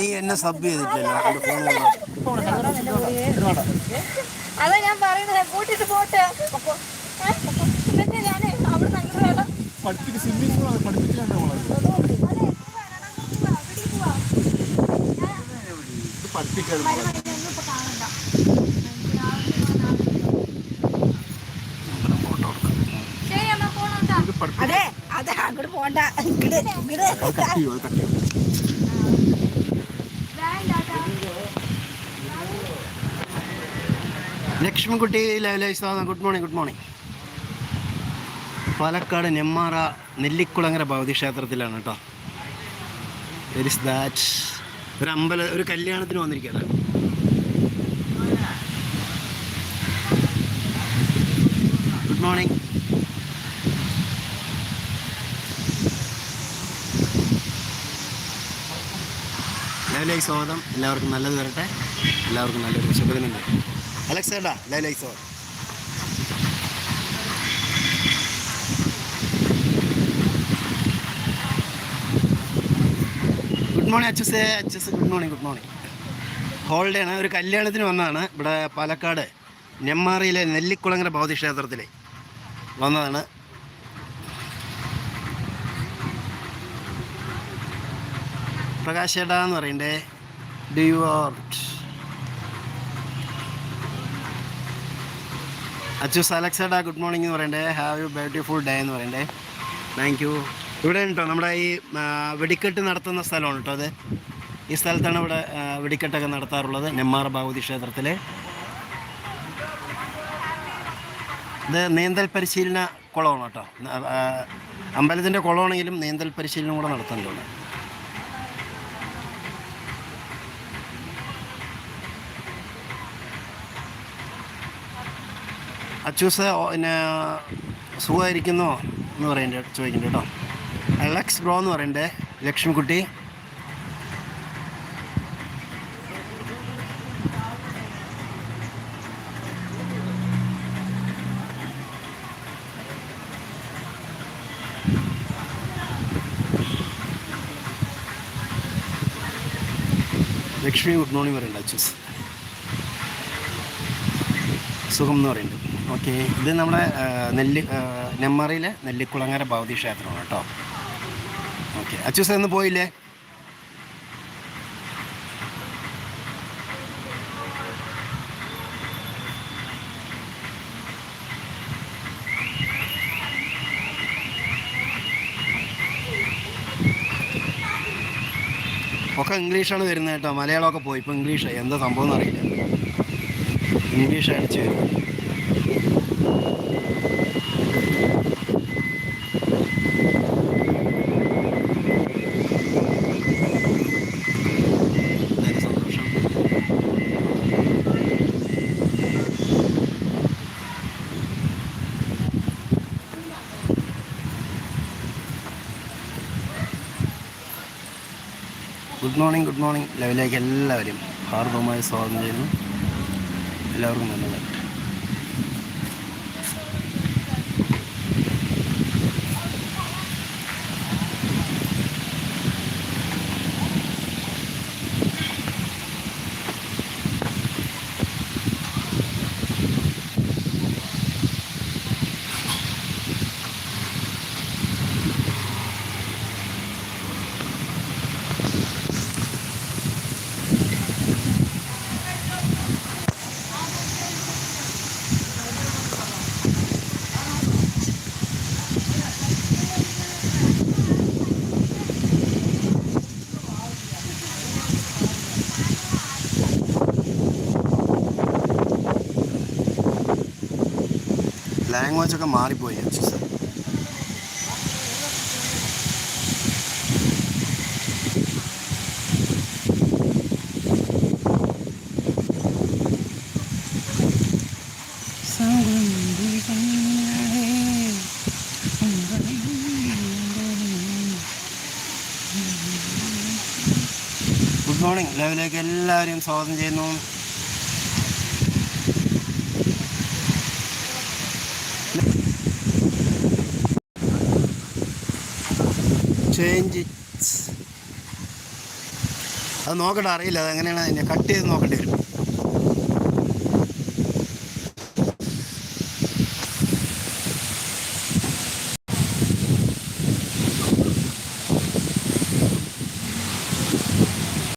നീ എന്നെ സബ് ചെയ്തിട്ടില്ല എന്റെ ഫോൺ അതാ ഞാൻ പറയുന്നത്. കൂട്ടിട്ട് പോട്ടെ. പഠിപ്പിച്ച് സ്വിമ്മിംഗ് പഠിപ്പിച്ചിട്ടുണ്ട് ഇത് അതെ അതെ അങ്ങോട്ട് പോണ്ട. ഇങ്ങട് ഇങ്ങട് അത് കട്ട് ചെയ്യും അത് കട്ട് ചെയ്യും വേണ്ടാട്ടാ ലക്ഷ്മിക്കുട്ടി ലൈവ് സ്വാഗതം good morning good morning Palakkad Nemmara Nellikulangara Bhagavathi ക്ഷേത്രത്തിലാണ് കേട്ടോ. ഇസ് ദാറ്റ് ഒരു അമ്പല ഒരു കല്യാണത്തിന് വന്നിരിക്കുകയാണ് ഗുഡ് മോർണിംഗ് ലൈലേ സ്വാഗതം. എല്ലാവർക്കും നല്ലത് വരട്ടെ. എല്ലാവർക്കും നല്ലൊരു ശുഭദിനുണ്ട് Alex lay lay good morning Achus Achus good morning good morning holiday ആണ്. ഒരു കല്യാണത്തിന് വന്നതാണ്. ഇവിടെ പാലക്കാട് നെമ്മാറിയിലെ നെല്ലിക്കുളങ്ങര ഭൗതി ക്ഷേത്രത്തിൽ വന്നതാണ്. പ്രകാശ് ചേട്ടാ എന്ന് പറയണ്ടേ? Do you art Achus Alex good morning എന്ന് പറയണ്ടേ. ഹാവ് യു ബ്യൂട്ടിഫുൾ ഡേ എന്ന് പറയണ്ടേ. താങ്ക് യു ഇവിടെ ഉണ്ടോ? നമ്മുടെ ഈ വെടിക്കെട്ട് നടത്തുന്ന സ്ഥലമാണ് കേട്ടോ അത്. ഈ സ്ഥലത്താണ് ഇവിടെ വെടിക്കെട്ടൊക്കെ നടത്താറുള്ളത് നെമ്മാറ ഭഗവതി ക്ഷേത്രത്തിൽ ഇത് നീന്തൽ പരിശീലന കുളമാണ് കേട്ടോ. അമ്പലത്തിന്റെ കുളമാണെങ്കിലും നീന്തൽ പരിശീലനം കൂടെ നടത്തുന്നുണ്ട് അച്ചൂസ് പിന്നെ സുഖമായിരിക്കുന്നോ എന്ന് പറയുന്നത് ചോദിക്കുന്നുണ്ട് കേട്ടോ. അലക്സ് ബ്രോ എന്ന് പറയണ്ടേ ലക്ഷ്മിക്കുട്ടി. ലക്ഷ്മി ഗുഡ് മോർണിംഗ് പറയണ്ട അച്ചൂസ്. സുഖം എന്ന് പറയുന്നത് ഓക്കെ. ഇത് നമ്മുടെ നെല്ല് നെമ്മറയിലെ നെല്ലിക്കുളങ്ങര ഭൗതി ക്ഷേത്രമാണ് കേട്ടോ. ഓക്കെ. അച്ചൂസ് എന്ന് പോയില്ലേ? ഒക്കെ ഇംഗ്ലീഷാണ് വരുന്നത് കേട്ടോ. മലയാളമൊക്കെ പോയി. ഇപ്പോൾ ഇംഗ്ലീഷായി എന്താ സംഭവം എന്നറിയില്ല. ഇംഗ്ലീഷ് അടിച്ച് വരും ഗുഡ് മോർണിംഗ് ഗുഡ് മോർണിംഗ് ലെവലിലേക്ക് എല്ലാവരും ഹാർദവമായി സ്വാഗതം ചെയ്യുന്നു. എല്ലാവർക്കും നല്ലത് ലാംഗ്വേജ് ഒക്കെ മാറിപ്പോയി അച്ഛൻ ഗുഡ് മോർണിംഗ് ലൈവിലേക്ക് എല്ലാവരെയും സ്വാഗതം ചെയ്യുന്നു. ചേഞ്ച് അത് നോക്കട്ടെ അറിയില്ല അത് എങ്ങനെയാണ് അതിനെ കട്ട് ചെയ്ത് നോക്കേണ്ടി വരും